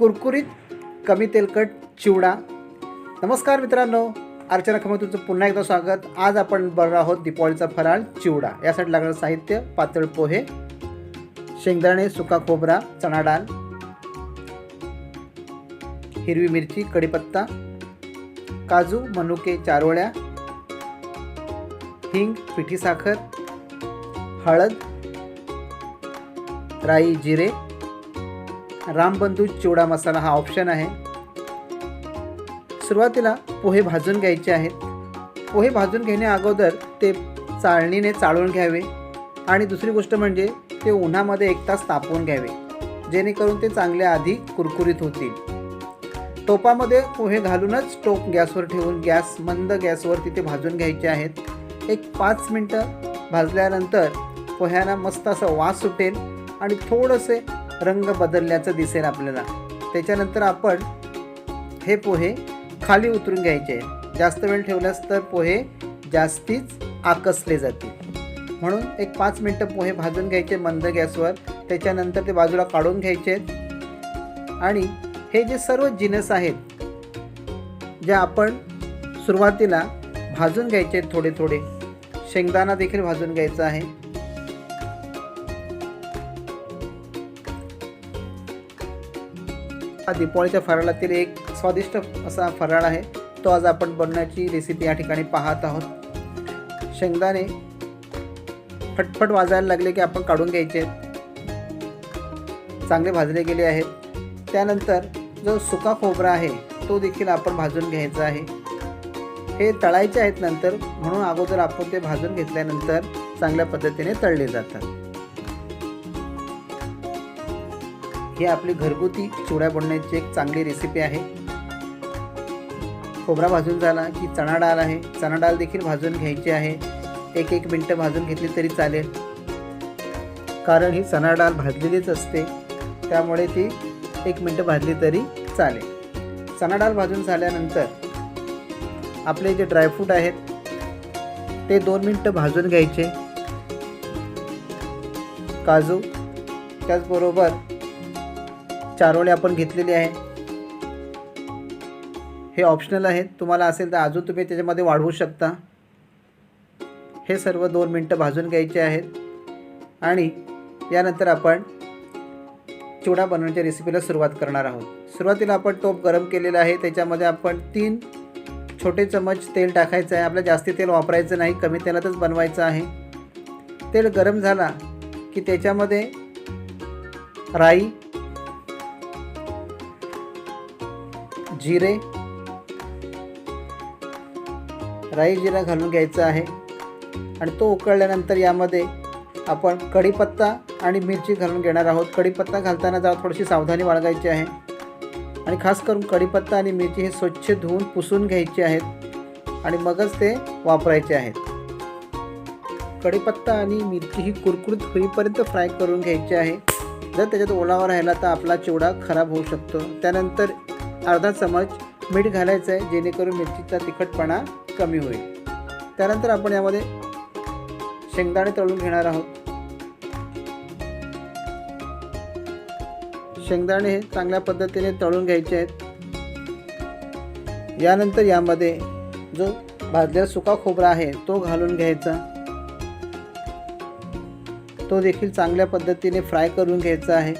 कुरकुरीत कमी तेलकट चिवडा. नमस्कार मित्रांनो अर्चना खमत तुमचं पुन्हा एकदा स्वागत. आज आपण बरं आहोत दिपावलीचा फराळ चिवडा. यासाठी लागणारं साहित्य पातळ पोहे शेंगदाणे सुका खोबरा चणा डाळ हिरवी मिरची कढीपत्ता काजू मनुके चारोळ्या हिंग पिठी साखर हळद राई जिरे रामबंधू चिवडा मसाला हा ऑप्शन आहे. सुरुवातीला पोहे भाजून घ्यायचे आहेत. पोहे भाजून घेण्या अगोदर ते चाळणीने चाळून घ्यावे. आणि दुसरी गोष्ट म्हणजे ते उन्हामध्ये एक तास तापवून घ्यावे. जेणेकरून ते चांगले आधी कुरकुरीत होतील. टोपामध्ये पोहे घालूनच टोप गॅसवर ठेवून गॅस मंद गॅसवर तिथे भाजून घ्यायचे आहेत. एक पाच मिनटं भाजल्यानंतर पोह्यांना मस्त असा वास सुटेल. आणि थोडंसे रंग बदलल्याचं दिसेल आपल्याला. त्याच्यानंतर आपण हे पोहे खाली उतरून घ्यायचे. जास्त वेळ ठेवल्यास तर पोहे जास्तीच आकसले जातील. म्हणून एक पाच मिनटं पोहे भाजून घ्यायचे मंद गॅसवर. त्याच्यानंतर ते बाजूला काढून घ्यायचे. आहेत आणि हे जे सर्व जिनस आहेत जे आपण सुरुवातीला भाजून घ्यायचे आहेत थोडे थोडे शेंगदाणा देखील भाजून घ्यायचा आहे. हा दिपावळीच्या फराळातील एक स्वादिष्ट असा फराळ आहे. तो आज आपण बनवण्याची रेसिपी या ठिकाणी पाहत आहोत. शेंगदाणे फटफट वाजायला लागले की आपण काढून घ्यायचे. आहेत. चांगले भाजले गेले आहेत. त्यानंतर जो सुका खोबरा आहे तो देखील आपण भाजून घ्यायचा आहे. हे तळायचे आहेत नंतर म्हणून अगोदर आपण ते भाजून घेतल्यानंतर चांगल्या पद्धतीने तळले जातात. ही आपली घरगुती चिवड्या बनण्याची एक चांगली रेसिपी आहे. खोबरा भाजून झाला की चणा डाळ आहे. चणा डाळ देखील भाजून घ्यायची आहे. एक एक मिनटं भाजून घेतली तरी चालेल. कारण ही चणा डाळ भाजलेलीच असते. त्यामुळे ती एक मिनटं भाजली तरी चालेल. चणा डाळ भाजून झाल्यानंतर आपले जे ड्रायफ्रूट आहेत ते दोन मिनटं भाजून घ्यायचे. काजू त्याचबरोबर चारोळे आपण घेतलेले आहे. हे ऑप्शनल आहेत. तुम्हाला असेल तर अजून तुम्ही त्याच्यामध्ये वाढवू शकता. हे सर्व दोन मिनटं भाजून घ्यायचे आहेत. आणि यानंतर आपण चिवडा बनवण्याच्या रेसिपीला सुरुवात करणार आहोत. सुरुवातीला आपण टोप गरम केलेला आहे. त्याच्यामध्ये आपण तीन छोटे चमच तेल टाकायचं आहे. आपल्याला जास्ती तेल वापरायचं नाही. कमी तेलातच बनवायचं आहे. तेल गरम झाला की त्याच्यामध्ये राई जिरे राई जिरा घालून घ्यायचा आहे. आणि तो उकळल्यानंतर यामध्ये आपण कढीपत्ता आणि मिरची घालून घेणार आहोत. कढीपत्ता घालताना जरा थोडीशी सावधानी बाळगायची आहे. आणि खास करून कढीपत्ता आणि मिरची हे स्वच्छ धुवून पुसून घ्यायचे आहेत आणि मगच ते वापरायचे आहेत. कढीपत्ता आणि मिरची ही कुरकुरीत होईपर्यंत फ्राय करून घ्यायची आहे. जर त्याच्यात ओलावा राहिला तर आपला चिवडा खराब होऊ शकतो. त्यानंतर अर्धा चमच मीठ घालायचं आहे जेणेकरून मिरचीचा तिखटपणा कमी होईल. त्यानंतर आपण यामध्ये शेंगदाणे तळून घेणार आहोत. शेंगदाणे हे चांगल्या पद्धतीने तळून घ्यायचे आहेत. यानंतर यामध्ये जो भाजलेला सुका खोबरा आहे तो घालून घ्यायचा. तो देखील चांगल्या पद्धतीने फ्राय करून घ्यायचा आहे.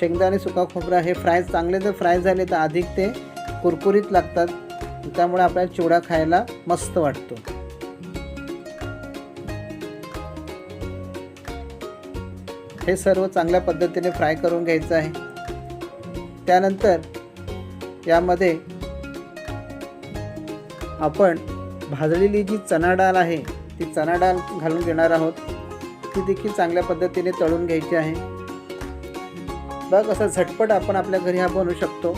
शेंगदाणे सुका खोबरा हे फ्राय चांगले जर फ्राय झाले तर अधिक ते कुरकुरीत लागतात. त्यामुळे आपल्याला चिवडा खायला मस्त वाटतो. हे सर्व चांगल्या पद्धतीने फ्राय करून घ्यायचं आहे. त्यानंतर यामध्ये आपण भाजलेली जी चणा डाळ आहे ती चणा डाळ घालून घेणार आहोत. ती देखील चांगल्या पद्धतीने तळून घ्यायची आहे. बघ असं झटपट आपण आपल्या घरी हा बनवू शकतो.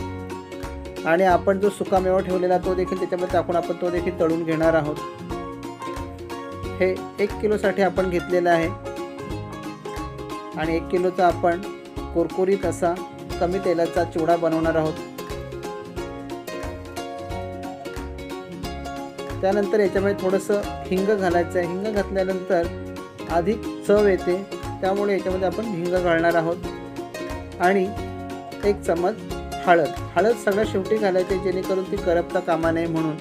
आणि आपण जो सुकामेवा ठेवलेला तो देखील त्याच्यामध्ये टाकून आपण तो देखील तळून घेणार आहोत. हे एक किलोसाठी आपण घेतलेलं आहे. आणि एक किलोचा आपण कुरकुरीत असा कमी तेलाचा चिवडा बनवणार आहोत. त्यानंतर याच्यामध्ये थोडंसं हिंग घालायचं आहे. हिंग घातल्यानंतर अधिक चव येते. त्यामुळे याच्यामध्ये आपण हिंग घालणार आहोत. आणि एक चमच हळद. हळद सगळं शेवटी घालायची जेणेकरून ती करपता कामा नये म्हणून.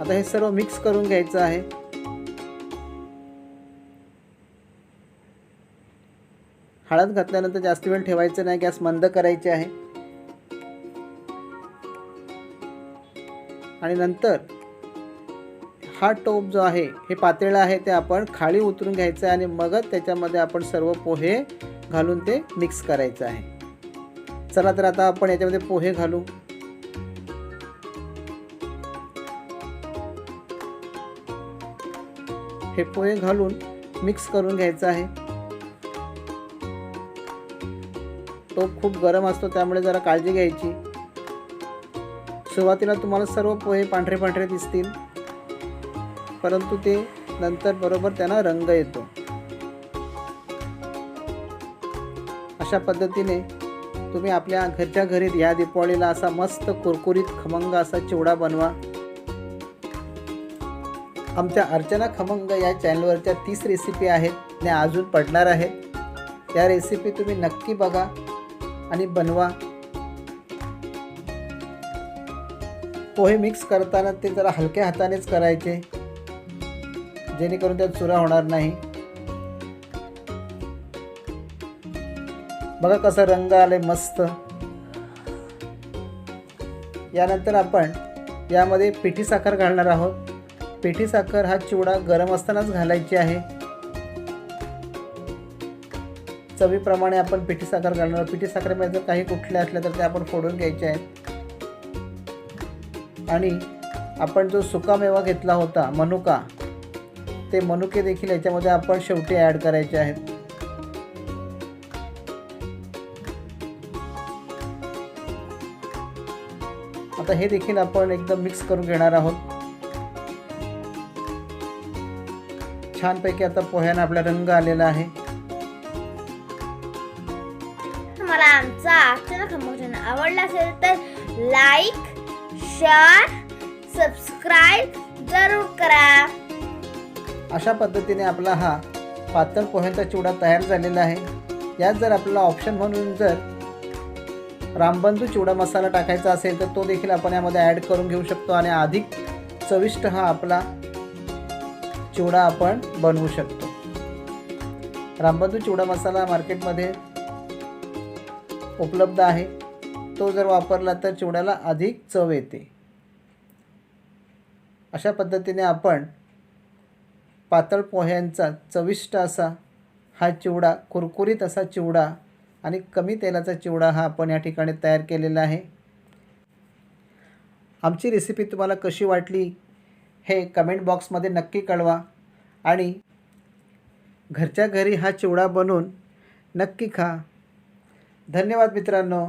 आता हे सर्व मिक्स करून घ्यायचं आहे. हळद घातल्यानंतर जास्त वेळ ठेवायचं नाही गॅस मंद करायचे आहे. आणि नंतर हा टोप जो आहे हे पातेळं आहे ते आपण खाली उतरून घ्यायचं आहे आणि मगच त्याच्यामध्ये आपण सर्व पोहे घालून ते मिक्स करायचं आहे. चला तर आता आपण याच्यामध्ये पोहे घालू. हे पोहे घालून मिक्स करून घ्यायचं आहे. टोप खूप गरम असतो त्यामुळे जरा काळजी घ्यायची. सुरुवातीला तुम्हाला सर्व पोहे पांढरे पांढरे दिसतील. परंतु ते नंतर बरोबर त्यांना रंग येतो. अशा पद्धतीने तुम्ही आपल्या घरच्या घरी या दीपावलीला असा मस्त कुरकुरीत खमंग असा चिवडा बनवा. आमच्या अर्चना खमंग या चॅनलवरच्या तीस रेसिपी आहेत त्या अजून पडणार आहेत. या रेसिपी तुम्ही नक्की बघा आणि बनवा. पोहे मिक्स करताना ते जरा हलक्या हातानेच करायचे. जेणेकरून त्यात चुरा होणार नाही. बघा कसा रंग आले मस्त. यानंतर आपण यामध्ये पिठी साखर घालणार आहोत. पिठी साखर हा चिवडा गरम असतानाच घालायची आहे. चवीप्रमाणे आपण पिठी साखर घालणार आहोत. पिठी साखरेमध्ये जर काही कुठल्या असल्या तर ते आपण फोडून घ्यायचे आहेत. आणि आपण जो सुकामेवा घेतला होता मनुका ते मनुके देखील याच्यामध्ये आपण शेवटी ॲड करायचे आहेत. आता हे देखील आपण एकदम मिक्स करून घेणार आहोत. छानपैकी आता पोह्यानं आपला रंग आलेला आहे. तुम्हाला आमचा आजचा आवडला असेल तर लाईक शेअर सबस्क्राईब जरूर करा. अशा पद्धतीने आपला हा पातळ पोह्यांचा चिवडा तयार झालेला आहे. यात जर आपल्याला ऑप्शन म्हणून जर रामबंधू चिवडा मसाला टाकायचा असेल तर तो देखील आपण यामध्ये ॲड करून घेऊ शकतो आणि अधिक चविष्ट हा आपला चिवडा आपण बनवू शकतो. रामबंधू चिवडा मसाला मार्केटमध्ये उपलब्ध आहे. तो जर वापरला तर चिवड्याला अधिक चव येते. अशा पद्धतीने आपण पातळ पोह्यांचा चविष्ट असा हा चिवडा कुरकुरीत असा चिवडा आणि कमी तेलाचा चिवडा हा आपण या ठिकाणी तयार केलेला आहे. आमची रेसिपी तुम्हाला कशी वाटली हे कमेंट बॉक्समध्ये नक्की कळवा आणि घरच्या घरी हा चिवडा बनवून नक्की खा. धन्यवाद मित्रांनो.